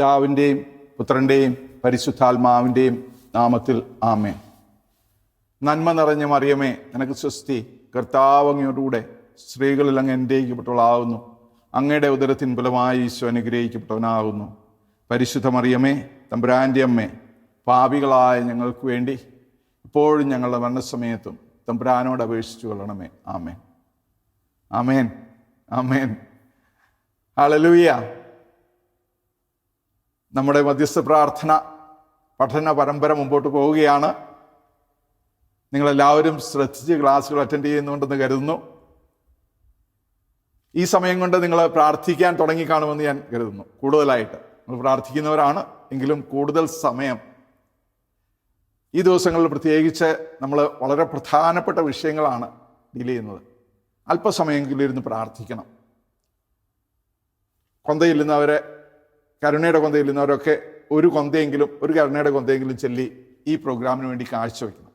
പിതാവിന്റെയും പുത്രന്റെയും പരിശുദ്ധാത്മാവിന്റെയും നാമത്തിൽ ആമേ നന്മ നിറഞ്ഞ മറിയമേ നിനക്ക് സ്വസ്തി. കർത്താവങ്ങയോടുകൂടെ സ്ത്രീകളിൽ അങ്ങ് അനുഗ്രഹിക്കപ്പെട്ടവളാകുന്നു. അങ്ങയുടെ ഉദരത്തിൻ ഫലമായി ഈശോ അനുഗ്രഹിക്കപ്പെട്ടവനാകുന്നു. പരിശുദ്ധ മറിയമേ തമ്പുരാന്റെ അമ്മേ പാപികളായ ഞങ്ങൾക്ക് വേണ്ടി ഇപ്പോഴും ഞങ്ങളുടെ മരണസമയത്തും തമ്പുരാനോട് അപേക്ഷിച്ചു കൊള്ളണമേ. ആമേൻ. ആമേൻ. ആമേൻ. ഹല്ലേലൂയ. നമ്മുടെ മധ്യസ്ഥ പ്രാർത്ഥന പഠന പരമ്പര മുമ്പോട്ട് പോവുകയാണ്. നിങ്ങളെല്ലാവരും ശ്രദ്ധിച്ച് ക്ലാസ്സുകൾ അറ്റൻഡ് ചെയ്യുന്നുണ്ടെന്ന് കരുതുന്നു. ഈ സമയം കൊണ്ട് നിങ്ങൾ പ്രാർത്ഥിക്കാൻ തുടങ്ങിക്കാണുമെന്ന് ഞാൻ കരുതുന്നു. കൂടുതലായിട്ട് നിങ്ങൾ പ്രാർത്ഥിക്കുന്നവരാണ് എങ്കിലും കൂടുതൽ സമയം ഈ ദിവസങ്ങളിൽ പ്രത്യേകിച്ച് നമ്മൾ വളരെ പ്രധാനപ്പെട്ട വിഷയങ്ങളാണ് ഡീൽ ചെയ്യുന്നത്. അല്പസമയമെങ്കിലും ഇരുന്ന് പ്രാർത്ഥിക്കണം. കൊന്തയില്ലുന്നവരെ കരുണയുടെ കൊന്തയില്ലുന്നവരൊക്കെ ഒരു കൊന്തയെങ്കിലും ഒരു കരുണയുടെ കൊന്തയെങ്കിലും ചൊല്ലി ഈ പ്രോഗ്രാമിന് വേണ്ടി കാഴ്ചവെക്കണം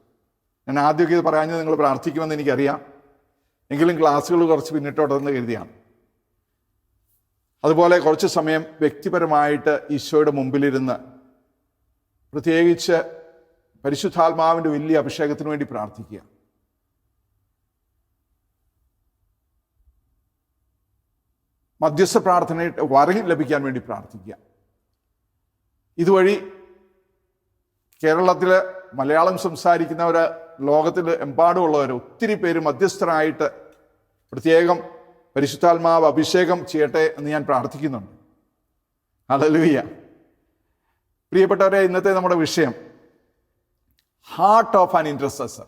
ഞാൻ ആദ്യമൊക്കെ ഇത് പറയാഞ്ഞത് നിങ്ങൾ പ്രാർത്ഥിക്കുമെന്ന് എനിക്കറിയാം. എങ്കിലും ക്ലാസ്സുകൾ കുറച്ച് പിന്നിട്ടോട്ടെന്ന് കരുതിയാണ്. അതുപോലെ കുറച്ച് സമയം വ്യക്തിപരമായിട്ട് ഈശോയുടെ മുമ്പിലിരുന്ന് പ്രത്യേകിച്ച് പരിശുദ്ധാത്മാവിന്റെ വലിയ അഭിഷേകത്തിന് വേണ്ടി പ്രാർത്ഥിക്കുക. മധ്യസ്ഥ പ്രാർത്ഥനയുടെ വരം ലഭിക്കാൻ വേണ്ടി പ്രാർത്ഥിക്കുക. ഇതുവഴി കേരളത്തിൽ മലയാളം സംസാരിക്കുന്നവർ ലോകത്തിൽ എമ്പാടുമുള്ളവർ ഒത്തിരി പേര് മധ്യസ്ഥരായിട്ട് പ്രത്യേകം പരിശുദ്ധാത്മാവ് അഭിഷേകം ചെയ്യട്ടെ എന്ന് ഞാൻ പ്രാർത്ഥിക്കുന്നുണ്ട്. ഹല്ലേലൂയ. പ്രിയപ്പെട്ടവരെ ഇന്നത്തെ നമ്മുടെ വിഷയം ഹാർട്ട് ഓഫ് ആൻ ഇൻട്രസ്റ്റസർ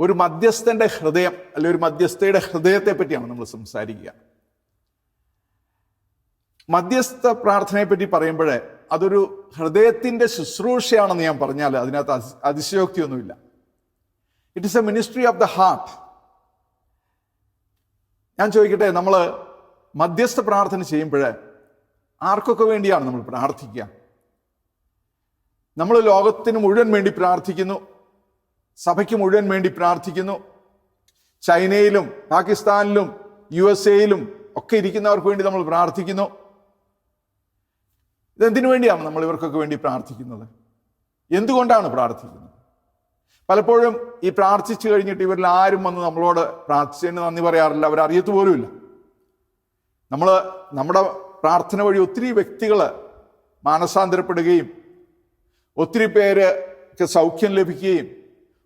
ഒരു മധ്യസ്ഥന്റെ ഹൃദയം അല്ലെ ഒരു മധ്യസ്ഥയുടെ ഹൃദയത്തെ പറ്റിയാണ് നമ്മൾ സംസാരിക്കുക. മധ്യസ്ഥ പ്രാർത്ഥനയെ പറ്റി പറയുമ്പോൾ അതൊരു ഹൃദയത്തിന്റെ ശുശ്രൂഷയാണെന്ന് ഞാൻ പറഞ്ഞാൽ അതിനകത്ത് അതി- അതിശയോക്തിയൊന്നുമില്ല. It is a ministry of the heart ഞാൻ ചോദിക്കട്ടെ നമ്മൾ മധ്യസ്ഥ പ്രാർത്ഥന ചെയ്യുമ്പോൾ ആർക്കൊക്കെ വേണ്ടിയാണ് നമ്മൾ പ്രാർത്ഥിക്കുക? നമ്മൾ ലോകത്തിന് മുഴുവൻ വേണ്ടി പ്രാർത്ഥിക്കുന്നു സഭയ്ക്ക് മുഴുവൻ വേണ്ടി പ്രാർത്ഥിക്കുന്നു ചൈനയിലും പാകിസ്ഥാനിലും യു എസ് എയിലും ഒക്കെ ഇരിക്കുന്നവർക്ക് വേണ്ടി നമ്മൾ പ്രാർത്ഥിക്കുന്നു. ഇതെന്തിനു വേണ്ടിയാണ് നമ്മൾ ഇവർക്കൊക്കെ വേണ്ടി പ്രാർത്ഥിക്കുന്നത്? എന്തുകൊണ്ടാണ് പ്രാർത്ഥിക്കുന്നത്? പലപ്പോഴും ഈ പ്രാർത്ഥിച്ചു കഴിഞ്ഞിട്ട് ഇവരിൽ ആരും വന്ന് നമ്മളോട് പ്രാർത്ഥിച്ചതിന് നന്ദി പറയാറില്ല അവരറിയത്ത് പോലുമില്ല. നമ്മൾ നമ്മുടെ പ്രാർത്ഥന വഴി ഒത്തിരി വ്യക്തികൾ മാനസാന്തരപ്പെടുകയും ഒത്തിരി പേർക്ക് സൗഖ്യം ലഭിക്കുകയും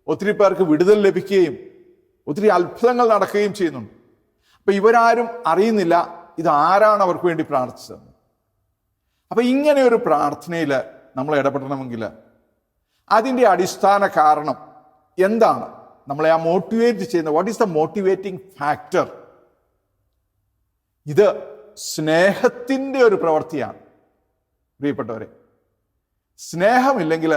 ഒത്തിരി പേർക്ക് വിടുതൽ ലഭിക്കുകയും ഒത്തിരി അത്ഭുതങ്ങൾ നടക്കുകയും ചെയ്യുന്നുണ്ട്. അപ്പം ഇവരാരും അറിയുന്നില്ല ഇത് ആരാണ് അവർക്ക് വേണ്ടി പ്രാർത്ഥിച്ചത് അപ്പൊ ഇങ്ങനെ ഒരു പ്രാർത്ഥനയിൽ നമ്മൾ ഇടപെടണമെങ്കിൽ അതിന്റെ അടിസ്ഥാന കാരണം എന്താണ്? നമ്മളെ ആ മോട്ടിവേറ്റ് ചെയ്യുന്ന what is the motivating factor ഇത് സ്നേഹത്തിന്റെ ഒരു പ്രവൃത്തിയാണ്. പ്രിയപ്പെട്ടവരെ സ്നേഹമില്ലെങ്കിൽ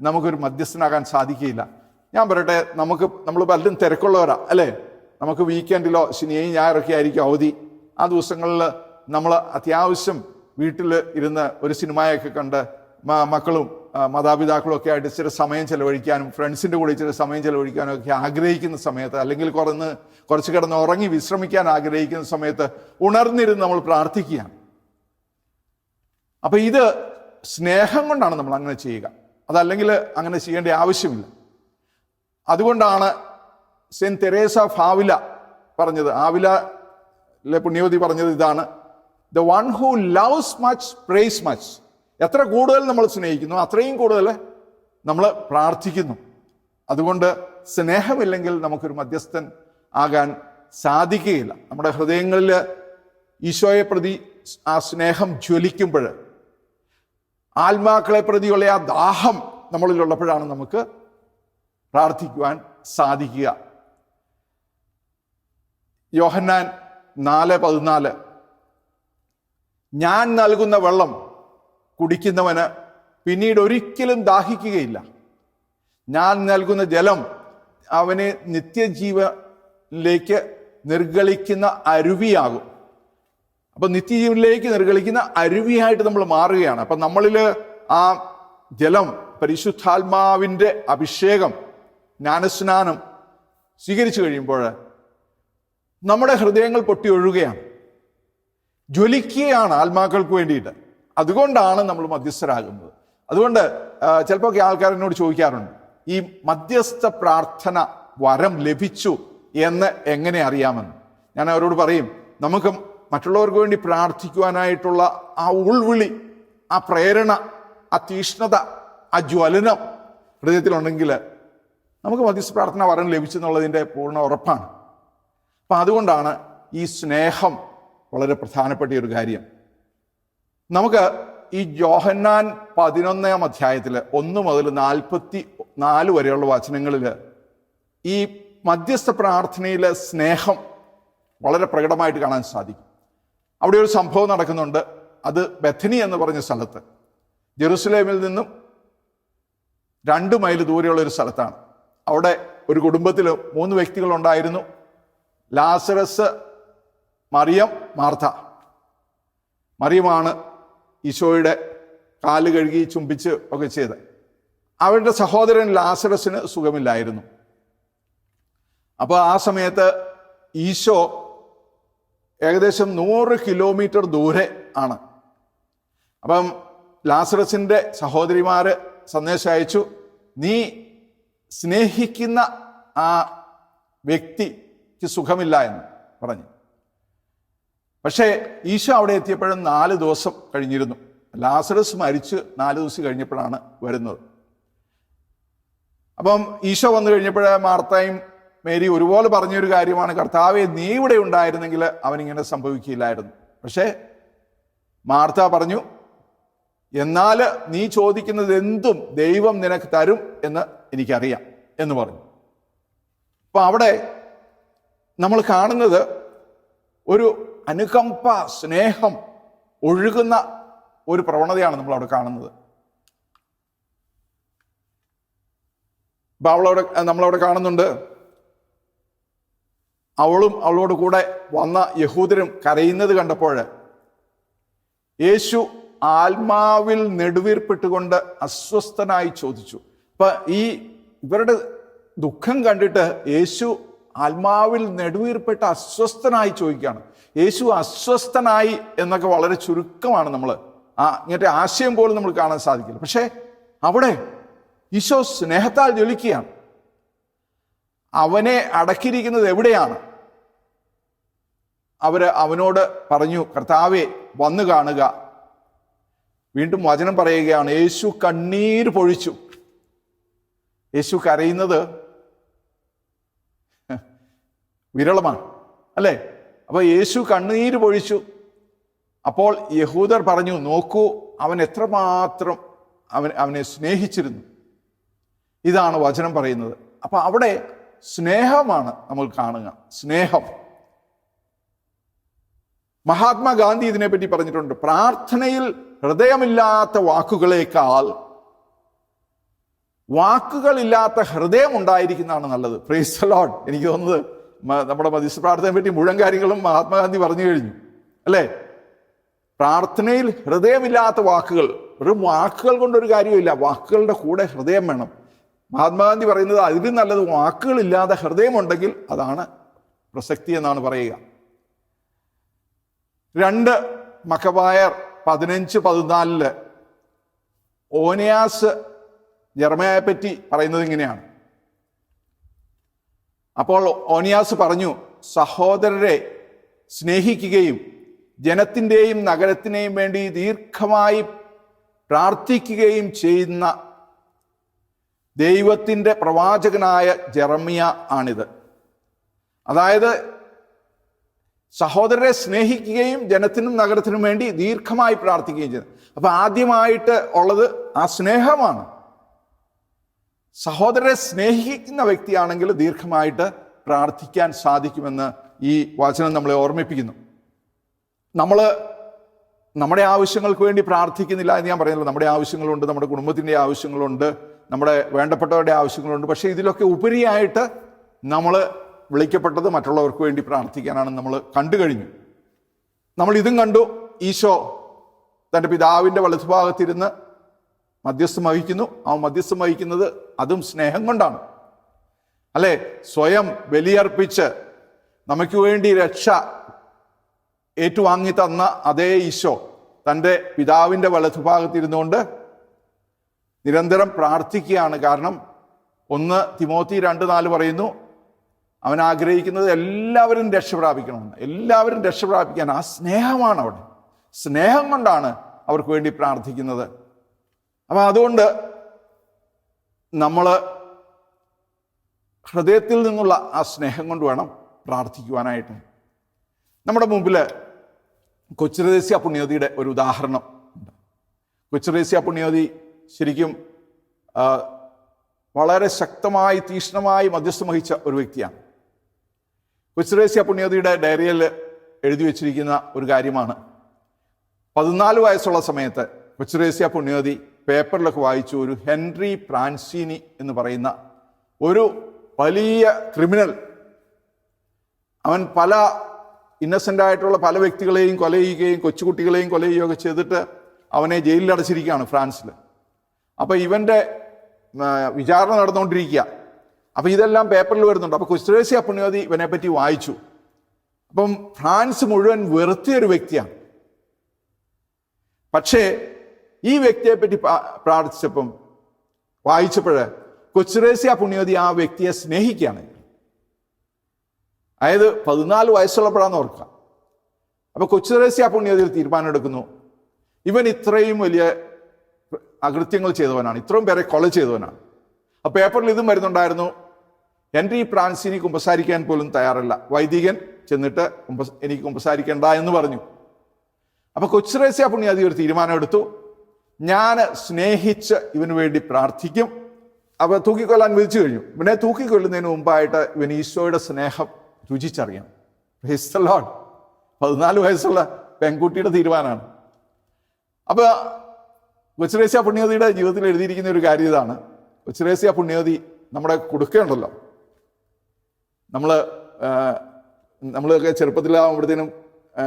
നമുക്കൊരു മധ്യസ്ഥനാകാൻ സാധിക്കുകയില്ല. ഞാൻ പറയട്ടെ നമുക്ക് നമ്മൾ പലരും തിരക്കുള്ളവരാ അല്ലേ? നമുക്ക് വീക്കെൻഡിലോ ശനിയും ഞായറൊക്കെ ആയിരിക്കും അവധി. ആ ദിവസങ്ങളിൽ നമ്മൾ അത്യാവശ്യം വീട്ടിൽ ഇരുന്ന് ഒരു സിനിമയൊക്കെ കണ്ട് മക്കളും മാതാപിതാക്കളും ഒക്കെ ആയിട്ട് ഇച്ചിരി സമയം ചെലവഴിക്കാനും ഫ്രണ്ട്സിന്റെ കൂടെ ഇച്ചിരി സമയം ചെലവഴിക്കാനും ഒക്കെ ആഗ്രഹിക്കുന്ന സമയത്ത് അല്ലെങ്കിൽ കുറന്ന് കുറച്ച് കിടന്ന് ഉറങ്ങി വിശ്രമിക്കാൻ ആഗ്രഹിക്കുന്ന സമയത്ത് ഉണർന്നിരുന്ന് നമ്മൾ പ്രാർത്ഥിക്കുകയാണ്. അപ്പം ഇത് സ്നേഹം കൊണ്ടാണ് നമ്മൾ അങ്ങനെ ചെയ്യുക. അതല്ലെങ്കിൽ അങ്ങനെ ചെയ്യേണ്ട ആവശ്യമില്ല. അതുകൊണ്ടാണ് സെന്റ് തെരേസ ഫാവില പറഞ്ഞത്. ആവില പുണ്യവതി പറഞ്ഞത് ഇതാണ്. The one who loves much praise much എത്ര കൂടുതൽ നമ്മൾ സ്നേഹിക്കുന്നു അത്രയും കൂടുതൽ നമ്മൾ പ്രാർത്ഥിക്കുന്നു. അതുകൊണ്ട് സ്നേഹമില്ലെങ്കിൽ നമുക്കൊരു മധ്യസ്ഥൻ ആകാൻ സാധിക്കുകയില്ല. നമ്മുടെ ഹൃദയങ്ങളിൽ ഈശോയെ പ്രതി ആ സ്നേഹം ജ്വലിക്കുമ്പോൾ ആത്മാക്കളെ പ്രതിയുള്ള ആ ദാഹം നമ്മളിലുള്ളപ്പോഴാണ് നമുക്ക് പ്രാർത്ഥിക്കുവാൻ സാധിക്കുക. യോഹന്നാൻ നാല് പതിനാല് ഞാൻ നൽകുന്ന വെള്ളം കുടിക്കുന്നവന് പിന്നീട് ഒരിക്കലും ദാഹിക്കുകയില്ല. ഞാൻ നൽകുന്ന ജലം അവനെ നിത്യജീവനിലേക്ക് നിർഗളിക്കുന്ന അരുവിയാകും. അപ്പം നിത്യജീവനിലേക്ക് നിർഗളിക്കുന്ന അരുവിയായിട്ട് നമ്മൾ മാറുകയാണ്. അപ്പം നമ്മളിൽ ആ ജലം പരിശുദ്ധാത്മാവിന്റെ അഭിഷേകം ജ്ഞാനസ്നാനം സ്വീകരിച്ചു കഴിയുമ്പോൾ നമ്മുടെ ഹൃദയങ്ങൾ പൊട്ടി ഒഴുകുകയാണ്. ജ്വലിക്കുകയാണ് ആത്മാക്കൾക്ക് വേണ്ടിയിട്ട്. അതുകൊണ്ടാണ് നമ്മൾ മധ്യസ്ഥരാകുന്നത്. അതുകൊണ്ട് ചിലപ്പോൾ ആൾക്കാർ എന്നോട് ചോദിക്കാറുണ്ട് ഈ മധ്യസ്ഥ പ്രാർത്ഥന വരം ലഭിച്ചു എന്ന് എങ്ങനെ അറിയാമെന്ന്? ഞാൻ അവരോട് പറയും നമുക്ക് മറ്റുള്ളവർക്ക് വേണ്ടി പ്രാർത്ഥിക്കുവാനായിട്ടുള്ള ആ ഉൾവിളി ആ പ്രേരണ ആ തീഷ്ണത ആ ജ്വലനം ഹൃദയത്തിലുണ്ടെങ്കിൽ നമുക്ക് മധ്യസ്ഥ പ്രാർത്ഥന വരം ലഭിച്ചെന്നുള്ളതിന്റെ പൂർണ ഉറപ്പാണ്. അപ്പം അതുകൊണ്ടാണ് ഈ സ്നേഹം വളരെ പ്രധാനപ്പെട്ട ഒരു കാര്യം. നമുക്ക് ഈ ജോഹന്നാൻ പതിനൊന്നാം അധ്യായത്തിൽ ഒന്ന് മുതൽ നാൽപ്പത്തി നാല് വരെയുള്ള വചനങ്ങളിൽ ഈ മധ്യസ്ഥ പ്രാർത്ഥനയിലെ സ്നേഹം വളരെ പ്രകടമായിട്ട് കാണാൻ സാധിക്കും. അവിടെ ഒരു സംഭവം നടക്കുന്നുണ്ട്. അത് ബഥനി എന്ന് പറഞ്ഞ സ്ഥലത്ത്. ജെറുസലേമിൽ നിന്നും രണ്ട് മൈൽ ദൂരെയുള്ള ഒരു സ്ഥലത്താണ്. അവിടെ ഒരു കുടുംബത്തിൽ മൂന്ന് വ്യക്തികളുണ്ടായിരുന്നു. Lazarus Mariam Martha. മറിയമാണ് ഈശോയുടെ കാൽ കഴുകി ചുംബിച്ച് ഒക്കെ ചെയ്ത് അവരുടെ സഹോദരൻ ലാസറസിന് സുഖമില്ലായിരുന്നു. അപ്പോൾ ആ സമയത്ത് ഈശോ ഏകദേശം നൂറ് കിലോമീറ്റർ ദൂരെ ആണ്. അപ്പം ലാസറസിന്റെ സഹോദരിമാർ സന്ദേശം അയച്ചു നീ സ്നേഹിക്കുന്ന ആ വ്യക്തിക്ക് സുഖമില്ല എന്ന് പറഞ്ഞു. പക്ഷേ ഈശോ അവിടെ എത്തിയപ്പോഴും നാല് ദിവസം കഴിഞ്ഞിരുന്നു. ലാസറസ് മരിച്ച് നാല് ദിവസം കഴിഞ്ഞപ്പോഴാണ് വരുന്നത്. അപ്പം ഈശോ വന്നു കഴിഞ്ഞപ്പോഴേ മാർത്തയും മേരി ഒരുപോലെ പറഞ്ഞൊരു കാര്യമാണ്. കർത്താവെ നീ ഇവിടെ ഉണ്ടായിരുന്നെങ്കിൽ അവനിങ്ങനെ സംഭവിക്കില്ലായിരുന്നു പക്ഷേ മാർത്ത പറഞ്ഞു എന്നാൽ നീ ചോദിക്കുന്നത് എന്തും ദൈവം നിനക്ക് തരും എന്ന് എനിക്കറിയാം എന്ന് പറഞ്ഞു. അപ്പം അവിടെ നമ്മൾ കാണുന്നത് ഒരു അനുകമ്പ സ്നേഹം ഒഴുകുന്ന ഒരു പ്രവണതയാണ് നമ്മൾ അവിടെ കാണുന്നത്. അവളവിടെ നമ്മളവിടെ കാണുന്നുണ്ട്. അവളും അവളോട് കൂടെ വന്ന യഹൂദരും കരയുന്നത് കണ്ടപ്പോൾ യേശു ആത്മാവിൽ നെടുവീർപ്പിട്ടുകൊണ്ട് അസ്വസ്ഥനായി ചോദിച്ചു. അപ്പൊ ഈ ഇവരുടെ ദുഃഖം കണ്ടിട്ട് യേശു ആത്മാവിൽ നെടുവീർപ്പെട്ട് അസ്വസ്ഥനായി ചോദിക്കുകയാണ്. യേശു അസ്വസ്ഥനായി എന്നൊക്കെ വളരെ ചുരുക്കമാണ് നമ്മൾ ആ ഇങ്ങനത്തെ ആശയം പോലും നമ്മൾ കാണാൻ സാധിക്കില്ല. പക്ഷേ അവിടെ ഈശോ സ്നേഹത്താൽ ജ്വലിക്കുകയാണ്. അവനെ അടക്കിയിരിക്കുന്നത് എവിടെയാണ്? അവർ അവനോട് പറഞ്ഞു കർത്താവെ വന്നു കാണുക. വീണ്ടും വചനം പറയുകയാണ് യേശു കണ്ണീർ പൊഴിച്ചു. യേശു കരയുന്നത് വിരളമാണ് അല്ലേ? അപ്പൊ യേശു കണ്ണുനീര് പൊഴിച്ചു. അപ്പോൾ യഹൂദർ പറഞ്ഞു നോക്കൂ അവൻ എത്രമാത്രം അവൻ അവനെ സ്നേഹിച്ചിരുന്നു. ഇതാണ് വചനം പറയുന്നത്. അപ്പോൾ അവിടെ സ്നേഹമാണ് നമ്മൾ കാണുക. സ്നേഹം. മഹാത്മാഗാന്ധി ഇതിനെപ്പറ്റി പറഞ്ഞിട്ടുണ്ട്. പ്രാർത്ഥനയിൽ ഹൃദയമില്ലാത്ത വാക്കുകളേക്കാൾ വാക്കുകളില്ലാത്ത ഹൃദയം ഉണ്ടായിരിക്കുന്നതാണ് നല്ലത്. പ്രൈസ് ലോഡ് എനിക്ക് തോന്നുന്നത് നമ്മുടെ മധ്യസ്ഥ പ്രാർത്ഥനയെ പറ്റി മുഴുവൻ കാര്യങ്ങളും മഹാത്മാഗാന്ധി പറഞ്ഞു കഴിഞ്ഞു. അല്ലേ? പ്രാർത്ഥനയിൽ ഹൃദയമില്ലാത്ത വാക്കുകൾ ഒരു വാക്കുകൾ കൊണ്ടൊരു കാര്യമില്ല വാക്കുകളുടെ കൂടെ ഹൃദയം വേണം. മഹാത്മാഗാന്ധി പറയുന്നത് അതിലും നല്ലത് വാക്കുകളില്ലാതെ ഹൃദയമുണ്ടെങ്കിൽ അതാണ് പ്രസക്തി എന്നാണ് പറയുക. രണ്ട് മക്കബായർ പതിനഞ്ച് പതിനാലിൽ ഓനിയാസ് ജർമ്മയെ പറ്റി പറയുന്നത് ഇങ്ങനെയാണ്. അപ്പോൾ ഓനിയാസ് പറഞ്ഞു സഹോദരരെ സ്നേഹിക്കുകയും ജനത്തിന്റെയും നഗരത്തിനെയും വേണ്ടി ദീർഘമായി പ്രാർത്ഥിക്കുകയും ചെയ്യുന്ന ദൈവത്തിന്റെ പ്രവാചകനായ ജെറമിയ ആണിത്. അതായത് സഹോദരരെ സ്നേഹിക്കുകയും ജനത്തിനും നഗരത്തിനും വേണ്ടി ദീർഘമായി പ്രാർത്ഥിക്കുകയും ചെയ്യുന്നത്. അപ്പോൾ ആദ്യമായിട്ട് ഉള്ളത് ആ സ്നേഹമാണ്. സഹോദരരെ സ്നേഹിക്കുന്ന വ്യക്തിയാണെങ്കിൽ ദീർഘമായിട്ട് പ്രാർത്ഥിക്കാൻ സാധിക്കുമെന്ന് ഈ വചനം നമ്മളെ ഓർമ്മിപ്പിക്കുന്നു. നമ്മൾ നമ്മുടെ ആവശ്യങ്ങൾക്ക് വേണ്ടി പ്രാർത്ഥിക്കുന്നില്ല എന്ന് ഞാൻ പറയുന്നില്ല. നമ്മുടെ ആവശ്യങ്ങളുണ്ട് നമ്മുടെ കുടുംബത്തിന്റെ ആവശ്യങ്ങളുണ്ട് നമ്മുടെ വേണ്ടപ്പെട്ടവരുടെ ആവശ്യങ്ങളുണ്ട്. പക്ഷേ ഇതിലൊക്കെ ഉപരിയായിട്ട് നമ്മൾ വിളിക്കപ്പെട്ടത് മറ്റുള്ളവർക്ക് വേണ്ടി പ്രാർത്ഥിക്കാനാണ് നമ്മൾ കണ്ടു കഴിഞ്ഞു. നമ്മൾ ഇതും കണ്ടു. ഈശോ തന്റെ പിതാവിന്റെ വലതുഭാഗത്തിരുന്ന് മധ്യസ്ഥം വഹിക്കുന്നു. ആ മധ്യസ്ഥം വഹിക്കുന്നത് അതും സ്നേഹം കൊണ്ടാണ്. അല്ലെ? സ്വയം ബലിയർപ്പിച്ച് നമുക്ക് വേണ്ടി രക്ഷ ഏറ്റുവാങ്ങി തന്ന അതേ ഈശോ തന്റെ പിതാവിന്റെ വലതുഭാഗത്തിരുന്നുകൊണ്ട് നിരന്തരം പ്രാർത്ഥിക്കുകയാണ്. കാരണം ഒന്ന് തിമോത്തി രണ്ട് നാല് പറയുന്നു അവൻ ആഗ്രഹിക്കുന്നത് എല്ലാവരും രക്ഷ പ്രാപിക്കണമെന്ന്. എല്ലാവരും രക്ഷ പ്രാപിക്കാൻ ആ സ്നേഹമാണ് അവിടെ. സ്നേഹം കൊണ്ടാണ് അവർക്ക് വേണ്ടി പ്രാർത്ഥിക്കുന്നത്. അപ്പം അതുകൊണ്ട് നമ്മൾ ഹൃദയത്തിൽ നിന്നുള്ള ആ സ്നേഹം കൊണ്ട് വേണം പ്രാർത്ഥിക്കുവാനായിട്ട്. നമ്മുടെ മുമ്പിൽ കൊച്ചുരദേശ്യ പുണ്യവതിയുടെ ഒരു ഉദാഹരണം ഉണ്ട്. കൊച്ചുരദേശ്യ പുണ്യവതി ശരിക്കും വളരെ ശക്തമായി തീക്ഷ്ണമായി മധ്യസ്ഥം വഹിച്ച ഒരു വ്യക്തിയാണ്. കൊച്ചുരേസ്യ പുണ്യവതിയുടെ ഡയറിയിൽ എഴുതി വച്ചിരിക്കുന്ന ഒരു കാര്യമാണ്. പതിനാല് വയസ്സുള്ള സമയത്ത് കൊച്ചുരേസ്യ പുണ്യവതി പേപ്പറിലൊക്കെ വായിച്ചു ഒരു ഹെൻറി പ്രാൻസീനി എന്ന് പറയുന്ന ഒരു വലിയ ക്രിമിനൽ. അവൻ പല ഇന്നസെന്റ് ആയിട്ടുള്ള പല വ്യക്തികളെയും കൊല ചെയ്യുകയും കൊച്ചുകുട്ടികളെയും കൊല ചെയ്യുകയും ഒക്കെ ചെയ്തിട്ട് അവനെ ജയിലിൽ അടച്ചിരിക്കുകയാണ് ഫ്രാൻസിൽ അപ്പോൾ ഇവന്റെ വിചാരണ നടന്നുകൊണ്ടിരിക്കുക. അപ്പോൾ ഇതെല്ലാം പേപ്പറിൽ വരുന്നുണ്ട്. അപ്പോൾ കുസ്ത്രേസ്യ ഇവനെ പറ്റി വായിച്ചു. അപ്പം ഫ്രാൻസ് മുഴുവൻ വെറുത്തിയ ഒരു വ്യക്തിയാണ്. പക്ഷേ ഈ വ്യക്തിയെ പറ്റി പ്രാ- പ്രാർത്ഥിച്ചപ്പം വായിച്ചപ്പോൾ കൊച്ചുറേസ്യ പുണ്യവതി ആ വ്യക്തിയെ സ്നേഹിക്കുകയാണ്. അതായത് പതിനാല് വയസ്സുള്ളപ്പോഴാന്ന് ഓർക്കുക. അപ്പോൾ കൊച്ചുറേസ്യ പുണ്യവതി ഒരു തീരുമാനം എടുക്കുന്നു ഇവൻ ഇത്രയും വലിയ അകൃത്യങ്ങൾ ചെയ്തവനാണ്. ഇത്രയും പേരെ കൊല ചെയ്തവനാണ്. ആ പേപ്പറിൽ ഇതും വരുന്നുണ്ടായിരുന്നു. ഹെൻറി ഫ്രാൻസിനി കുമ്പസാരിക്കാൻ പോലും തയ്യാറല്ല. വൈദികൻ ചെന്നിട്ട് കുമ്പ എനിക്ക് കുമ്പസാരിക്കേണ്ട എന്ന് പറഞ്ഞു. അപ്പോൾ കൊച്ചുറേസ്യ പുണ്യാതി ഒരു തീരുമാനം എടുത്തു ഞാൻ സ്നേഹിച്ച് ഇവന് വേണ്ടി പ്രാർത്ഥിക്കും. അവ തൂക്കിക്കൊല്ലാൻ വിധിച്ചു കഴിഞ്ഞു. പിന്നെ തൂക്കിക്കൊല്ലുന്നതിന് മുമ്പായിട്ട് ഇവൻ ഈശോയുടെ സ്നേഹം രുചിച്ചറിയണം ഹിസ്തലോൺ. പതിനാല് വയസ്സുള്ള പെൺകുട്ടിയുടെ തീരുമാനമാണ്. അപ്പൊ കൊച്ചുറേസ്യ പുണ്യവതിയുടെ ജീവിതത്തിൽ എഴുതിയിരിക്കുന്ന ഒരു കാര്യം ഇതാണ്. കൊച്ചുറേസ്യ പുണ്യവതി നമ്മുടെ കൊടുക്കേണ്ടല്ലോ. നമ്മൾ നമ്മളൊക്കെ ചെറുപ്പത്തിലാകുമ്പോഴത്തേനും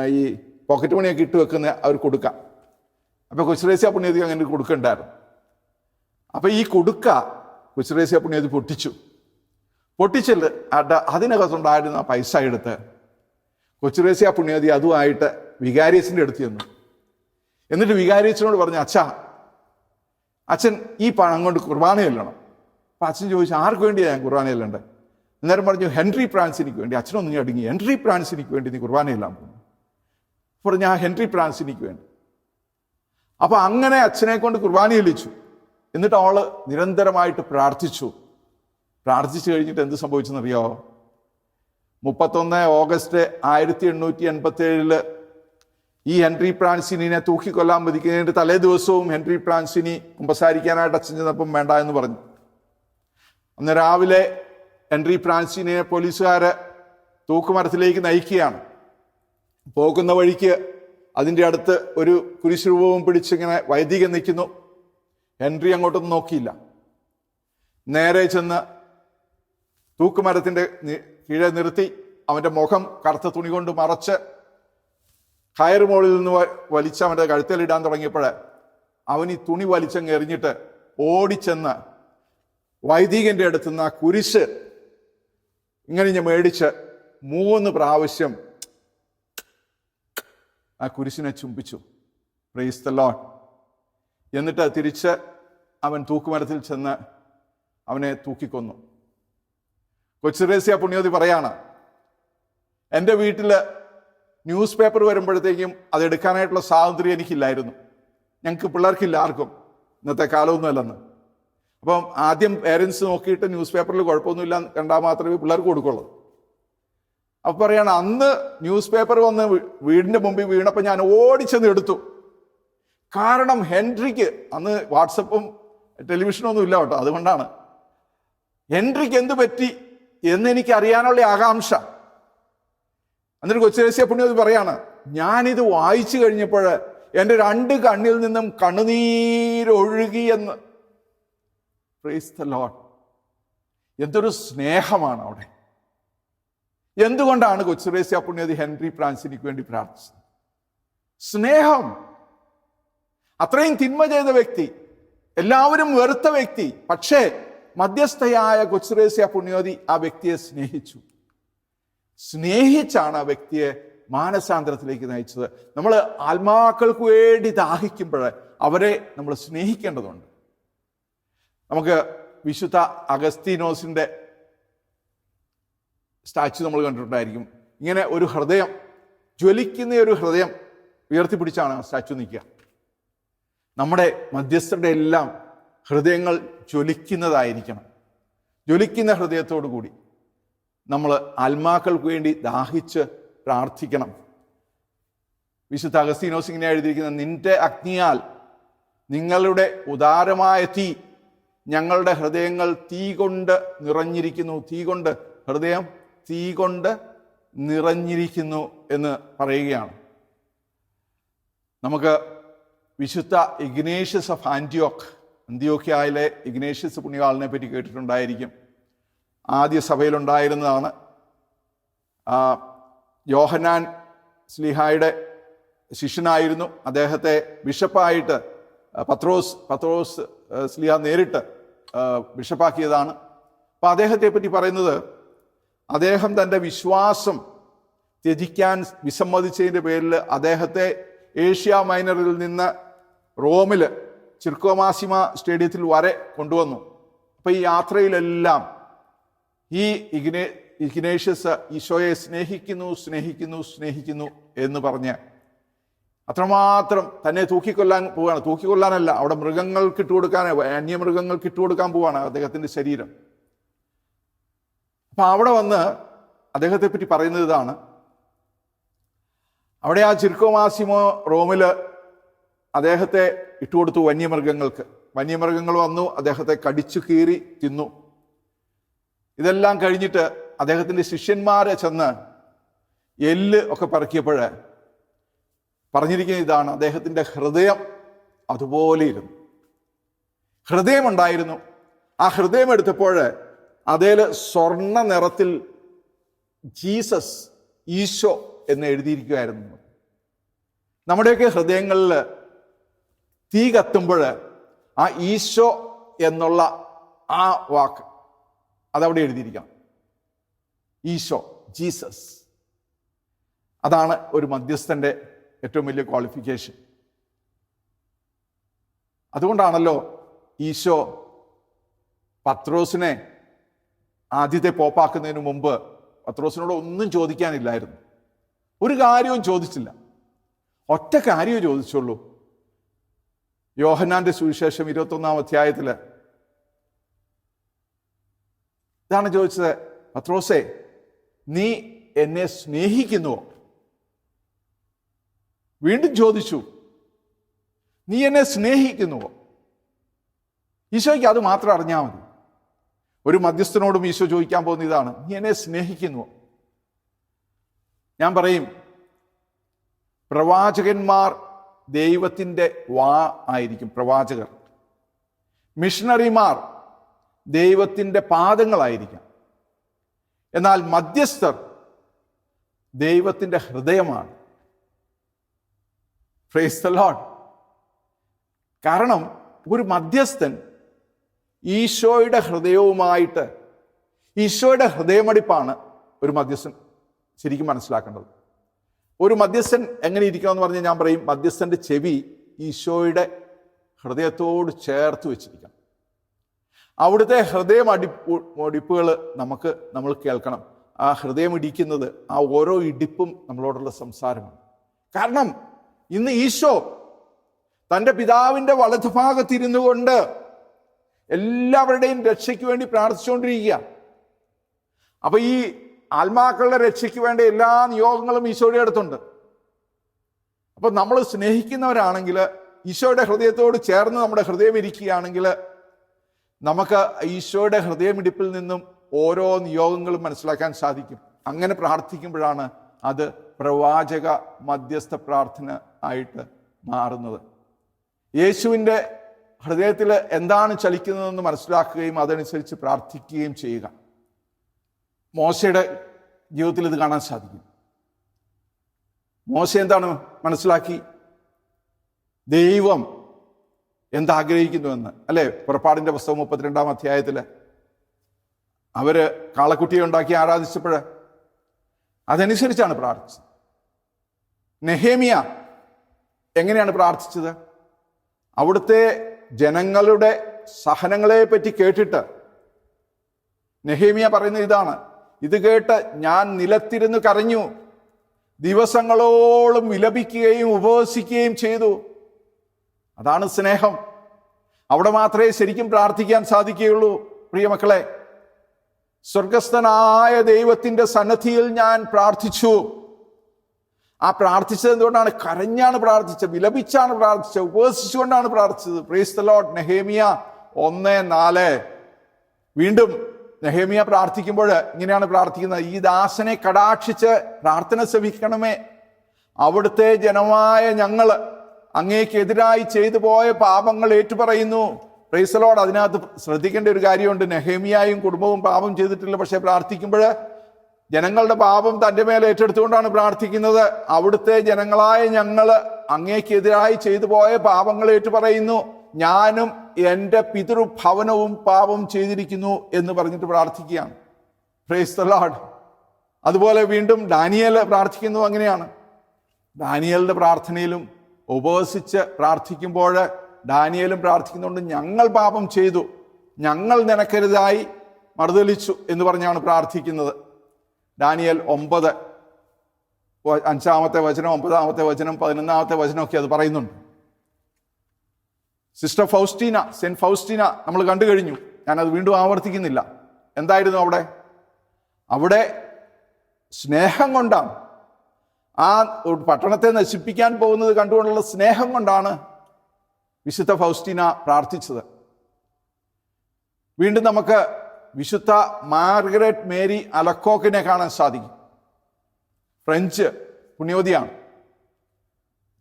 ഈ പോക്കറ്റ് മണിയൊക്കെ ഇട്ട് വെക്കുന്ന അവർ കൊടുക്കാം. അപ്പൊ കുശ്രേസ്യ പുണ്യതി അങ്ങനെ കൊടുക്കണ്ടായിരുന്നു. അപ്പോൾ ഈ കൊടുക്ക കുശ്രേസ്യ പുണ്യതി പൊട്ടിച്ചു. പൊട്ടിച്ചിൽ അതിനകത്ത് ഉണ്ടായിരുന്ന പൈസ എടുത്ത്. കൊച്ചുറേസ്യ പുണ്യതി അതുമായിട്ട് വികാരിയസിന്റെ അടുത്ത് ചെന്നു. എന്നിട്ട് വികാരിയച്ചനോട് പറഞ്ഞു അച്ഛ അച്ഛൻ ഈ പണം കൊണ്ട് കുർബാന ചെല്ലണം. അപ്പം അച്ഛൻ ചോദിച്ചു ആർക്ക് വേണ്ടിയാണ് ഞാൻ കുർബാന ചെല്ലേണ്ടത്? അന്നേരം പറഞ്ഞു ഹെൻറി പ്രാൻസിനിക്ക് വേണ്ടി. അച്ഛനൊന്നും ഞടുങ്ങി ഹെൻറി പ്രാൻസിനിക്ക് വേണ്ടി നീ കുർബാന ചെല്ലാൻ പോകുന്നു. പറഞ്ഞു ആ ഹെൻറി പ്രാൻസിനിക്ക് വേണ്ടി. അപ്പൊ അങ്ങനെ അച്ഛനെ കൊണ്ട് കുർബാന ചെല്ലിച്ചു. എന്നിട്ട് അവൾ നിരന്തരമായിട്ട് പ്രാർത്ഥിച്ചു. പ്രാർത്ഥിച്ചു കഴിഞ്ഞിട്ട് എന്ത് സംഭവിച്ചെന്നറിയോ? മുപ്പത്തൊന്ന് ഓഗസ്റ്റ് ആയിരത്തി എണ്ണൂറ്റി എൺപത്തി ഏഴിൽ ഈ ഹെൻറി പ്രാൻസിനെ തൂക്കിക്കൊല്ലാൻ മതിക്കുന്നതിന്റെ തലേ ദിവസവും ഹെൻറി പ്രാൻസിനി കുമ്പസാരിക്കാനായിട്ട് അച്ഛൻ ചെന്നപ്പം വേണ്ട എന്ന് പറഞ്ഞു. അന്ന് രാവിലെ ഹെൻറി പ്രാൻസിനെ പോലീസുകാര് തൂക്കുമരത്തിലേക്ക് നയിക്കുകയാണ്. പോകുന്ന വഴിക്ക് അതിന്റെ അടുത്ത് ഒരു കുരിശുരൂപവും പിടിച്ചിങ്ങനെ വൈദികൻ നിൽക്കുന്നു. ഹെൻറി അങ്ങോട്ടൊന്നും നോക്കിയില്ല. നേരെ ചെന്ന് തൂക്കുമരത്തിന്റെ കീഴെ നിർത്തി അവന്റെ മുഖം കറുത്ത തുണി കൊണ്ട് മറച്ച് കയറ് മുകളിൽ നിന്ന് വലിച്ച് അവന്റെ കഴുത്തലിടാൻ തുടങ്ങിയപ്പോൾ അവൻ ഈ തുണി വലിച്ചങ്ങ് എറിഞ്ഞിട്ട് ഓടിച്ചെന്ന് വൈദികന്റെ അടുത്ത് നിന്ന് ആ കുരിശ് ഇങ്ങനെ ഞാൻ മേടിച്ച് മൂന്ന് പ്രാവശ്യം ആ കുരിശിനെ ചുംബിച്ചു. പ്രൈസ് ദ ലോഡ് എന്നിട്ട് തിരിച്ച് അവൻ തൂക്കുമരത്തിൽ ചെന്ന് അവനെ തൂക്കിക്കൊന്നു. കൊച്ചുറേസ്യ പുണ്യോതി പറയാണ് എന്റെ വീട്ടിൽ ന്യൂസ് പേപ്പർ വരുമ്പോഴത്തേക്കും അത് എടുക്കാനായിട്ടുള്ള സ്വാതന്ത്ര്യം എനിക്കില്ലായിരുന്നു. ഞങ്ങൾക്ക് പിള്ളേർക്കില്ല ആർക്കും. ഇന്നത്തെ കാലമൊന്നുമല്ലെന്ന്. അപ്പം ആദ്യം പേരൻസ് നോക്കിയിട്ട് ന്യൂസ് പേപ്പറിൽ കുഴപ്പമൊന്നുമില്ല കണ്ടാൽ മാത്രമേ പിള്ളേർക്ക് കൊടുക്കുള്ളൂ. അപ്പൊ പറയാണ് അന്ന് ന്യൂസ് പേപ്പർ വന്ന് വീടിന്റെ മുമ്പിൽ വീണപ്പോൾ ഞാൻ ഓടിച്ചെന്ന് എടുത്തു. കാരണം ഹെൻറിക്ക് അന്ന് വാട്സപ്പും ടെലിവിഷനും ഒന്നും ഇല്ല കേട്ടോ അതുകൊണ്ടാണ്. ഹെൻറിക്ക് എന്ത് പറ്റി എന്ന് എനിക്ക് അറിയാനുള്ള ആകാംക്ഷ. എന്നിട്ട് കൊച്ചുരേശ്യ പുണ്യവതി പറയാണ് ഞാനിത് വായിച്ചു കഴിഞ്ഞപ്പോൾ എന്റെ രണ്ട് കണ്ണിൽ നിന്നും കണ്ണുനീരൊഴുകി എന്ന്. പ്രൈസ് ദ ലോഡ് എന്തൊരു സ്നേഹമാണ് അവിടെ. എന്തുകൊണ്ടാണ് കൊച്ചുറേസ്യ പുണ്യതി ഹെൻറി ഫ്രാൻസിനിക്ക് വേണ്ടി പ്രാർത്ഥിച്ചത്? സ്നേഹം. അത്രയും തിന്മ ചെയ്ത വ്യക്തി എല്ലാവരും വെറുത്ത വ്യക്തി പക്ഷേ മധ്യസ്ഥയായ കൊച്ചുറേസ്യ പുണ്യോതി ആ വ്യക്തിയെ സ്നേഹിച്ചു. സ്നേഹിച്ചാണ് ആ വ്യക്തിയെ മാനസാന്തരത്തിലേക്ക് നയിച്ചത്. നമ്മൾ ആത്മാക്കൾക്ക് വേണ്ടി ദാഹിക്കുമ്പോൾ അവരെ നമ്മൾ സ്നേഹിക്കേണ്ടതുണ്ട്. നമുക്ക് വിശുദ്ധ അഗസ്തീനോസിന്റെ സ്റ്റാച്ചു നമ്മൾ കണ്ടിട്ടുണ്ടായിരിക്കും. ഇങ്ങനെ ഒരു ഹൃദയം ജ്വലിക്കുന്ന ഒരു ഹൃദയം ഉയർത്തിപ്പിടിച്ചാണ് ആ സ്റ്റാച്ചു നിൽക്കുക. നമ്മുടെ മധ്യസ്ഥരുടെ എല്ലാം ഹൃദയങ്ങൾ ജ്വലിക്കുന്നതായിരിക്കണം. ജ്വലിക്കുന്ന ഹൃദയത്തോടു കൂടി നമ്മൾ ആത്മാക്കൾക്ക് വേണ്ടി ദാഹിച്ച് പ്രാർത്ഥിക്കണം. വിശുദ്ധ അഗസ്തീനോസ് ഇങ്ങനെ എഴുതിയിരിക്കുന്ന നിന്റെ അഗ്നിയാൽ നിങ്ങളുടെ ഉദാരമായ തീ ഞങ്ങളുടെ ഹൃദയങ്ങൾ തീ കൊണ്ട് നിറഞ്ഞിരിക്കുന്നു. തീ കൊണ്ട് ഹൃദയം തീ കൊണ്ട് നിറഞ്ഞിരിക്കുന്നു എന്ന് പറയുകയാണ്. നമുക്ക് വിശുദ്ധ ഇഗ്നേഷ്യസ് ഓഫ് ആന്റിയോക്ക് അന്ത്യോക്യായിലെ ഇഗ്നേഷ്യസ് പുണ്യകാളിനെ പറ്റി കേട്ടിട്ടുണ്ടായിരിക്കും. ആദ്യ സഭയിലുണ്ടായിരുന്നതാണ്. യോഹനാൻ സ്ലിഹായുടെ ശിഷ്യനായിരുന്നു. അദ്ദേഹത്തെ ബിഷപ്പായിട്ട് പത്രോസ് പത്രോസ് സ്ലിഹ നേരിട്ട് ബിഷപ്പാക്കിയതാണ്. അപ്പം അദ്ദേഹത്തെ പറ്റി പറയുന്നത് അദ്ദേഹം തന്റെ വിശ്വാസം ത്യജിക്കാൻ വിസമ്മതിച്ചതിന്റെ പേരിൽ അദ്ദേഹത്തെ ഏഷ്യ മൈനറിൽ നിന്ന് റോമിൽ ചിർക്കോമാസിമ സ്റ്റേഡിയത്തിൽ വരെ കൊണ്ടുവന്നു. അപ്പം ഈ യാത്രയിലെല്ലാം ഈ ഇഗ്നേ ഇഗ്നേഷ്യസ് ഈശോയെ സ്നേഹിക്കുന്നു സ്നേഹിക്കുന്നു സ്നേഹിക്കുന്നു എന്ന് പറഞ്ഞ് അത്രമാത്രം തന്നെ തൂക്കിക്കൊല്ലാൻ പോവുകയാണ്. തൂക്കിക്കൊല്ലാനല്ല അവിടെ മൃഗങ്ങൾക്ക് ഇട്ടുകൊടുക്കാൻ അന്യമൃഗങ്ങൾക്ക് ഇട്ടുകൊടുക്കാൻ പോവുകയാണ് അദ്ദേഹത്തിന്റെ ശരീരം. അപ്പൊ അവിടെ വന്ന് അദ്ദേഹത്തെ പറ്റി പറയുന്നത് ഇതാണ്. അവിടെ ആ ചിർക്കോമാസിമോ റോമിൽ അദ്ദേഹത്തെ ഇട്ടുകൊടുത്തു വന്യമൃഗങ്ങൾക്ക്. വന്യമൃഗങ്ങൾ വന്നു അദ്ദേഹത്തെ കടിച്ചു കീറി തിന്നു. ഇതെല്ലാം കഴിഞ്ഞിട്ട് അദ്ദേഹത്തിന്റെ ശിഷ്യന്മാരെ ചെന്ന് എല്ല് ഒക്കെ പറക്കിയപ്പോൾ പറഞ്ഞിരിക്കുന്ന ഇതാണ് അദ്ദേഹത്തിന്റെ ഹൃദയം അതുപോലെ ഇരുന്നു. ഹൃദയമുണ്ടായിരുന്നു ആ ഹൃദയം എടുത്തപ്പോൾ അതേൽ സ്വർണ നിറത്തിൽ ജീസസ് ഈശോ എന്ന് എഴുതിയിരിക്കുമായിരുന്നു നമ്മുടെയൊക്കെ ഹൃദയങ്ങളിൽ തീ കത്തുമ്പോൾ ആ ഈശോ എന്നുള്ള ആ വാക്ക് അതവിടെ എഴുതിയിരിക്കണം. ഈശോ ജീസസ്. അതാണ് ഒരു മധ്യസ്ഥന്റെ ഏറ്റവും വലിയ ക്വാളിഫിക്കേഷൻ. അതുകൊണ്ടാണല്ലോ ഈശോ പത്രോസിനെ ആദ്യത്തെ പോപ്പാക്കുന്നതിന് മുമ്പ് പത്രോസിനോട് ഒന്നും ചോദിക്കാനില്ലായിരുന്നു. ഒരു കാര്യവും ചോദിച്ചില്ല. ഒറ്റ കാര്യവും ചോദിച്ചുള്ളൂ. യോഹന്നാന്റെ സുവിശേഷം ഇരുപത്തൊന്നാം അധ്യായത്തിൽ ഇതാണ് ചോദിച്ചത് പത്രോസേ നീ എന്നെ സ്നേഹിക്കുന്നുവോ? വീണ്ടും ചോദിച്ചു നീ എന്നെ സ്നേഹിക്കുന്നുവോ? ഈശോയ്ക്ക് അത് മാത്രം അറിഞ്ഞാൽ മതി. ഒരു മധ്യസ്ഥനോടും ഈശോ ചോദിക്കാൻ പോകുന്ന ഇതാണ്. നീ എന്നെ സ്നേഹിക്കുന്നു. ഞാൻ പറയും പ്രവാചകന്മാർ ദൈവത്തിന്റെ വാ ആയിരിക്കും പ്രവാചകർ. മിഷണറിമാർ ദൈവത്തിന്റെ പാദങ്ങളായിരിക്കാം. എന്നാൽ മധ്യസ്ഥർ ദൈവത്തിന്റെ ഹൃദയമാണ്. ഫ്രേസ് ദ ലോഡ് കാരണം ഒരു മധ്യസ്ഥൻ ഈശോയുടെ ഹൃദയവുമായിട്ട് ഈശോയുടെ ഹൃദയമടിപ്പാണ് ഒരു മധ്യസ്ഥൻ ശരിക്കും മനസ്സിലാക്കേണ്ടത്. ഒരു മധ്യസ്ഥൻ എങ്ങനെ ഇരിക്കണമെന്ന് പറഞ്ഞാൽ ഞാൻ പറയും മധ്യസ്ഥന്റെ ചെവി ഈശോയുടെ ഹൃദയത്തോട് ചേർത്ത് വെച്ചിരിക്കണം. അവിടുത്തെ ഹൃദയമടിപ്പ് മടിപ്പുകൾ നമുക്ക് നമ്മൾ കേൾക്കണം. ആ ഹൃദയം ഇടിക്കുന്നത് ആ ഓരോ ഇടിപ്പും നമ്മളോടുള്ള സംസാരമാണ്. കാരണം ഇന്ന് ഈശോ തന്റെ പിതാവിന്റെ വലതുഭാഗത്തിരുന്നു കൊണ്ട് എല്ലാവരുടെയും രക്ഷയ്ക്ക് വേണ്ടി പ്രാർത്ഥിച്ചുകൊണ്ടിരിക്കുക. അപ്പോൾ ഈ ആത്മാക്കളുടെ രക്ഷയ്ക്ക് വേണ്ട എല്ലാ നിയോഗങ്ങളും ഈശോയുടെ അടുത്തുണ്ട്. അപ്പോൾ നമ്മൾ സ്നേഹിക്കുന്നവരാണെങ്കിൽ ഈശോയുടെ ഹൃദയത്തോട് ചേർന്ന് നമ്മുടെ ഹൃദയം ഇരിക്കുകയാണെങ്കിൽ നമുക്ക് ഈശോയുടെ ഹൃദയമിടിപ്പിൽ നിന്നും ഓരോ നിയോഗങ്ങളും മനസ്സിലാക്കാൻ സാധിക്കും. അങ്ങനെ പ്രാർത്ഥിക്കുമ്പോഴാണ് അത് പ്രവാചക മധ്യസ്ഥ പ്രാർത്ഥന ആയിട്ട് മാറുന്നത്. യേശുവിന്റെ ഹൃദയത്തിൽ എന്താണ് ചലിക്കുന്നതെന്ന് മനസ്സിലാക്കുകയും അതനുസരിച്ച് പ്രാർത്ഥിക്കുകയും ചെയ്യുക. മോശയുടെ ജീവിതത്തിൽ ഇത് കാണാൻ സാധിക്കും. മോശ എന്താണ് മനസ്സിലാക്കി? ദൈവം എന്താഗ്രഹിക്കുന്നുവെന്ന്. അല്ലേ? പുറപ്പാടിന്റെ പുസ്തകം മുപ്പത്തിരണ്ടാം അധ്യായത്തിൽ അവർ കാളക്കുട്ടിയെ ഉണ്ടാക്കി ആരാധിച്ചപ്പോൾ അതനുസരിച്ചാണ് പ്രാർത്ഥിച്ചത്. നെഹേമിയ എങ്ങനെയാണ് പ്രാർത്ഥിച്ചത്? അവിടുത്തെ ജനങ്ങളുടെ സഹനങ്ങളെ പറ്റി കേട്ടിട്ട് നെഹേമിയ പറയുന്നത് ഇതാണ്. ഇത് കേട്ട് ഞാൻ നിലത്തിരുന്ന് കരഞ്ഞു. ദിവസങ്ങളോളം വിലപിക്കുകയും ഉപവസിക്കുകയും ചെയ്തു. അതാണ് സ്നേഹം. അവിടെ മാത്രമേ ശരിക്കും പ്രാർത്ഥിക്കാൻ സാധിക്കുകയുള്ളൂ പ്രിയമക്കളെ സ്വർഗസ്ഥനായ ദൈവത്തിന്റെ സന്നദ്ധിയിൽ ഞാൻ പ്രാർത്ഥിച്ചു. ആ പ്രാർത്ഥിച്ചത് എന്തുകൊണ്ടാണ്? കരഞ്ഞാണ് പ്രാർത്ഥിച്ചത് വിലപിച്ചാണ് പ്രാർത്ഥിച്ചത് ഉപേസിച്ചുകൊണ്ടാണ് പ്രാർത്ഥിച്ചത്. പ്രേസ് ദ ലോർഡ് നെഹേമിയ ഒന്ന് നാല്. വീണ്ടും നെഹേമിയ പ്രാർത്ഥിക്കുമ്പോൾ ഇങ്ങനെയാണ് പ്രാർത്ഥിക്കുന്നത്. ഈ ദാസനെ കടാക്ഷിച്ച് പ്രാർത്ഥന ശ്രമിക്കണമേ അവിടുത്തെ ജനമായ ഞങ്ങൾ അങ്ങേക്കെതിരായി ചെയ്തു പോയ പാപങ്ങൾ ഏറ്റുപറയുന്നു. പ്രൈസലോട് അതിനകത്ത് ശ്രദ്ധിക്കേണ്ട ഒരു കാര്യമുണ്ട്. നെഹേമിയായും കുടുംബവും പാപം ചെയ്തിട്ടില്ല. പക്ഷെ പ്രാർത്ഥിക്കുമ്പോൾ ജനങ്ങളുടെ പാപം തന്റെ മേലെ ഏറ്റെടുത്തുകൊണ്ടാണ് പ്രാർത്ഥിക്കുന്നത്. അവിടുത്തെ ജനങ്ങളായ ഞങ്ങൾ അങ്ങേക്കെതിരായി ചെയ്തു പോയ പാപങ്ങൾ ഏറ്റുപറയുന്നു ഞാനും എന്റെ പിതൃഭവനവും പാപം ചെയ്തിരിക്കുന്നു എന്ന് പറഞ്ഞിട്ട് പ്രാർത്ഥിക്കുകയാണ്. പ്രേസ് ദ അതുപോലെ വീണ്ടും ഡാനിയൽ പ്രാർത്ഥിക്കുന്നു അങ്ങനെയാണ്. ഡാനിയലിന്റെ പ്രാർത്ഥനയിലും ഉപവസിച്ച് പ്രാർത്ഥിക്കുമ്പോൾ ഡാനിയലും പ്രാർത്ഥിക്കുന്നുണ്ട് ഞങ്ങൾ പാപം ചെയ്തു. ഞങ്ങൾ നിനക്കരുതായി മറുതലിച്ചു എന്ന് പറഞ്ഞാണ് പ്രാർത്ഥിക്കുന്നത്. ഡാനിയൽ ഒമ്പത് അഞ്ചാമത്തെ വചനം ഒമ്പതാമത്തെ വചനം പതിനൊന്നാമത്തെ വചനമൊക്കെ അത് പറയുന്നുണ്ട്. സിസ്റ്റർ ഫൗസ്റ്റീന സെന്റ് ഫൗസ്റ്റീന നമ്മൾ കണ്ടു കഴിഞ്ഞു. ഞാനത് വീണ്ടും ആവർത്തിക്കുന്നില്ല. എന്തായിരുന്നു അവിടെ? അവിടെ സ്നേഹം കൊണ്ടാണ്. ആ പട്ടണത്തെ നശിപ്പിക്കാൻ പോകുന്നത് കണ്ടുകൊണ്ടുള്ള സ്നേഹം കൊണ്ടാണ് വിശുദ്ധ ഫൗസ്റ്റീന പ്രാർത്ഥിച്ചത്. വീണ്ടും നമുക്ക് വിശുദ്ധ മാർഗരറ്റ് മേരി അലക്കോക്കിനെ കാണാൻ സാധിക്കും. ഫ്രഞ്ച് പുണ്യവതിയാണ്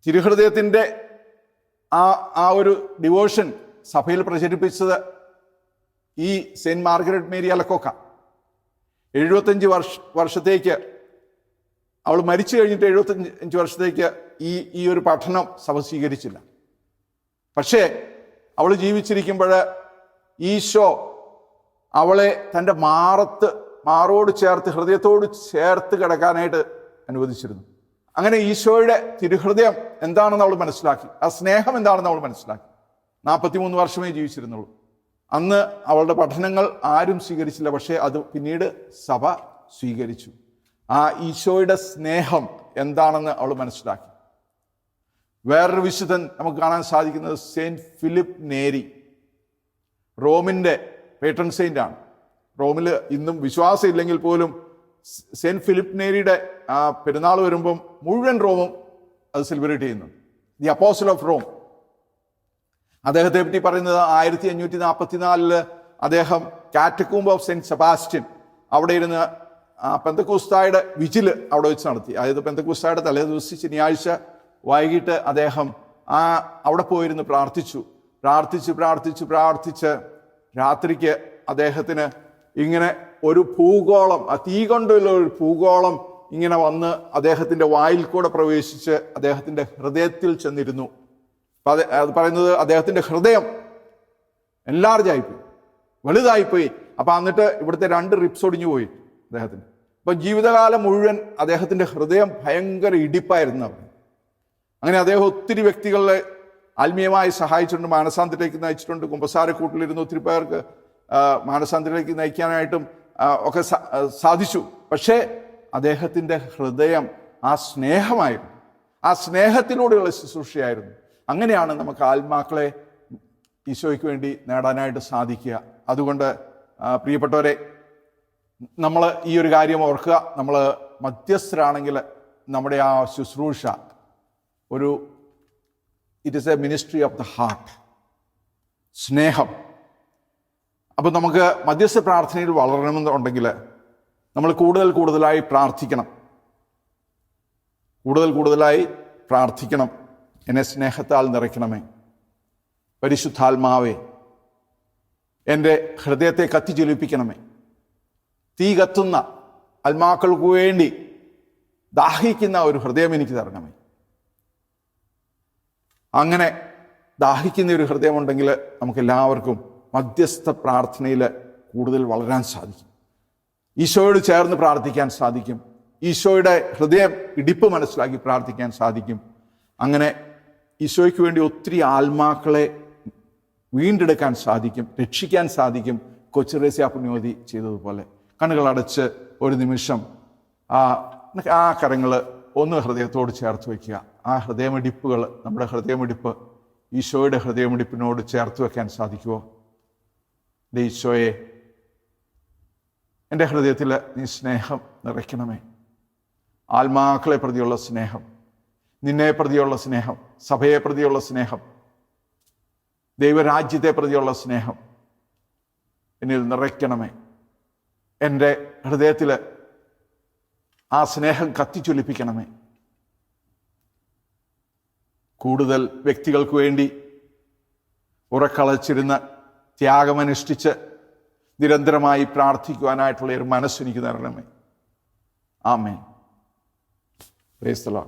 തിരുഹൃദയത്തിന്റെ ആ ആ ഒരു ഡിവോഷൻ സഭയിൽ പ്രചരിപ്പിച്ചത് ഈ സെയിന്റ് മാർഗരറ്റ് മേരി അലക്കോക്ക. എഴുപത്തഞ്ച് വർഷ വർഷത്തേക്ക് അവൾ മരിച്ചു കഴിഞ്ഞിട്ട് എഴുപത്തഞ്ച് വർഷത്തേക്ക് ഈ ഈ ഒരു പഠനം സഭ സ്വീകരിച്ചില്ല. പക്ഷേ അവൾ ജീവിച്ചിരിക്കുമ്പോൾ ഈശോ അവളെ തന്റെ മാറത്ത് മാറോട് ചേർത്ത് ഹൃദയത്തോട് ചേർത്ത് കിടക്കാനായിട്ട് അനുവദിച്ചിരുന്നു. അങ്ങനെ ഈശോയുടെ തിരുഹൃദയം എന്താണെന്ന് അവൾ മനസ്സിലാക്കി. ആ സ്നേഹം എന്താണെന്ന് അവൾ മനസ്സിലാക്കി. നാൽപ്പത്തിമൂന്ന് വർഷമേ ജീവിച്ചിരുന്നുള്ളൂ. അന്ന് അവളുടെ പഠനങ്ങൾ ആരും സ്വീകരിച്ചില്ല പക്ഷേ അത് പിന്നീട് സഭ സ്വീകരിച്ചു. ആ ഈശോയുടെ സ്നേഹം എന്താണെന്ന് അവൾ മനസ്സിലാക്കി. വേറൊരു വിശുദ്ധൻ നമുക്ക് കാണാൻ സാധിക്കുന്നത് സെയിന്റ് ഫിലിപ്പ് നേരി. റോമിന്റെ പേട്രൺ സെയിന്റ് ആണ്. റോമിൽ ഇന്നും വിശ്വാസം ഇല്ലെങ്കിൽ പോലും സെയിന്റ് ഫിലിപ്പ് നേരിയുടെ ആ പെരുന്നാൾ വരുമ്പം മുഴുവൻ റോമും അത് സെലിബ്രേറ്റ് ചെയ്യുന്നു. ദി അപ്പോസൽ ഓഫ് റോം അദ്ദേഹത്തെ പറ്റി പറയുന്നത് ആയിരത്തി അഞ്ഞൂറ്റി നാൽപ്പത്തിനാലിൽ അദ്ദേഹം കാറ്റക്കൂമ്പ് ഓഫ് സെന്റ് സെബാസ്റ്റ്യൻ അവിടെ ഇരുന്ന് ആ പെന്തക്കൂസ്തായുടെ വിജിൽ അവിടെ വെച്ച് നടത്തി. അതായത് പെന്തക്കൂസ്തായുടെ തലേ ദിവസം ശനിയാഴ്ച വൈകിട്ട് അദ്ദേഹം ആ അവിടെ പോയിരുന്ന് പ്രാർത്ഥിച്ചു. പ്രാർത്ഥിച്ച് പ്രാർത്ഥിച്ച് പ്രാർത്ഥിച്ച് രാത്രിക്ക് അദ്ദേഹത്തിന് ഇങ്ങനെ ഒരു ഭൂഗോളം ആ തീ കൊണ്ടുള്ള ഒരു ഭൂഗോളം ഇങ്ങനെ വന്ന് അദ്ദേഹത്തിന്റെ വായിൽ കൂടെ പ്രവേശിച്ച് അദ്ദേഹത്തിന്റെ ഹൃദയത്തിൽ ചെന്നിരുന്നു. അത് പറയുന്നത് അദ്ദേഹത്തിന്റെ ഹൃദയം എൻലാർജായിപ്പോയി വലുതായിപ്പോയി. അപ്പം എന്നിട്ട് ഇവിടുത്തെ രണ്ട് റിപ്സ് ഒടിഞ്ഞു പോയി അദ്ദേഹത്തിന്. അപ്പം ജീവിതകാലം മുഴുവൻ അദ്ദേഹത്തിന്റെ ഹൃദയം ഭയങ്കര ഇടിപ്പായിരുന്നു അങ്ങനെ അദ്ദേഹം ഒത്തിരി വ്യക്തികളെ ആത്മീയമായി സഹായിച്ചിട്ടുണ്ട് മാനസാന്തരത്തിലേക്ക് നയിച്ചിട്ടുണ്ട്. കുമ്പസാരക്കൂട്ടിലിരുന്ന് ഒത്തിരി പേർക്ക് മാനസാന്തരത്തിലേക്ക് നയിക്കാനായിട്ടും ഒക്കെ സാധിച്ചു. പക്ഷേ അദ്ദേഹത്തിന്റെ ഹൃദയം ആ സ്നേഹമായിരുന്നു. ആ സ്നേഹത്തിലൂടെയുള്ള ശുശ്രൂഷയായിരുന്നു. അങ്ങനെയാണ് നമുക്ക് ആത്മാക്കളെ ഈശോയ്ക്ക് വേണ്ടി നേടാനായിട്ട് സാധിക്കുക. അതുകൊണ്ട് പ്രിയപ്പെട്ടവരെ നമ്മൾ ഈ ഒരു കാര്യം ഓർക്കുക. നമ്മൾ മധ്യസ്ഥരാണെങ്കിൽ നമ്മുടെ ആ ശുശ്രൂഷ ഒരു it is a ministry of the heart സ്നേഹം. അപ്പം നമുക്ക് മധ്യസ്ഥ പ്രാർത്ഥനയിൽ വളരണമെന്നുണ്ടെങ്കിൽ നമ്മൾ കൂടുതൽ കൂടുതലായി പ്രാർത്ഥിക്കണം. കൂടുതൽ കൂടുതലായി പ്രാർത്ഥിക്കണം. എന്നെ സ്നേഹത്താൽ നിറയ്ക്കണമേ. പരിശുദ്ധാത്മാവേ എന്റെ ഹൃദയത്തെ കത്തിജ്വലിപ്പിക്കണമേ. തീ കത്തുന്ന ആത്മാക്കൾക്ക് വേണ്ടി ദാഹിക്കുന്ന ഒരു ഹൃദയം എനിക്ക് തരണമേ. അങ്ങനെ ദാഹിക്കുന്ന ഒരു ഹൃദയമുണ്ടെങ്കിൽ നമുക്ക് എല്ലാവർക്കും മധ്യസ്ഥ പ്രാർത്ഥനയിൽ കൂടുതൽ വളരാൻ സാധിക്കും. ഈശോയോട് ചേർന്ന് പ്രാർത്ഥിക്കാൻ സാധിക്കും. ഈശോയുടെ ഹൃദയം ഇടിപ്പ് മനസ്സിലാക്കി പ്രാർത്ഥിക്കാൻ സാധിക്കും. അങ്ങനെ ഈശോയ്ക്ക് വേണ്ടി ഒത്തിരി ആത്മാക്കളെ വീണ്ടെടുക്കാൻ സാധിക്കും രക്ഷിക്കാൻ സാധിക്കും. കൊച്ചുറേസ്യ പുണ്യോതി ചെയ്തതുപോലെ കണ്ണുകളടച്ച് ഒരു നിമിഷം ആ ആ കരങ്ങൾ ഒന്ന് ഹൃദയത്തോട് ചേർത്ത് വയ്ക്കുക ആ ഹൃദയമിടിപ്പുകൾ നമ്മുടെ ഹൃദയമിടിപ്പ് ഈശോയുടെ ഹൃദയമിടിപ്പിനോട് ചേർത്ത് വെക്കാൻ സാധിക്കുമോ എന്റെ ഈശോയെ എന്റെ ഹൃദയത്തിൽ നീ സ്നേഹം നിറയ്ക്കണമേ. ആത്മാക്കളെ പ്രതിയുള്ള സ്നേഹം നിന്നെ പ്രതിയുള്ള സ്നേഹം സഭയെ പ്രതിയുള്ള സ്നേഹം ദൈവരാജ്യത്തെ പ്രതിയുള്ള സ്നേഹം എന്നിൽ നിറയ്ക്കണമേ. എന്റെ ഹൃദയത്തിൽ ആ സ്നേഹം കത്തിച്ചൊലിപ്പിക്കണമേ. കൂടുതൽ വ്യക്തികൾക്ക് വേണ്ടി ഉറക്കളച്ചിരുന്ന് ത്യാഗമനുഷ്ഠിച്ച് നിരന്തരമായി പ്രാർത്ഥിക്കുവാനായിട്ടുള്ള ഒരു മനസ്സെനിക്ക് തരണമേ. ആമേ പ്രേസ്തലോ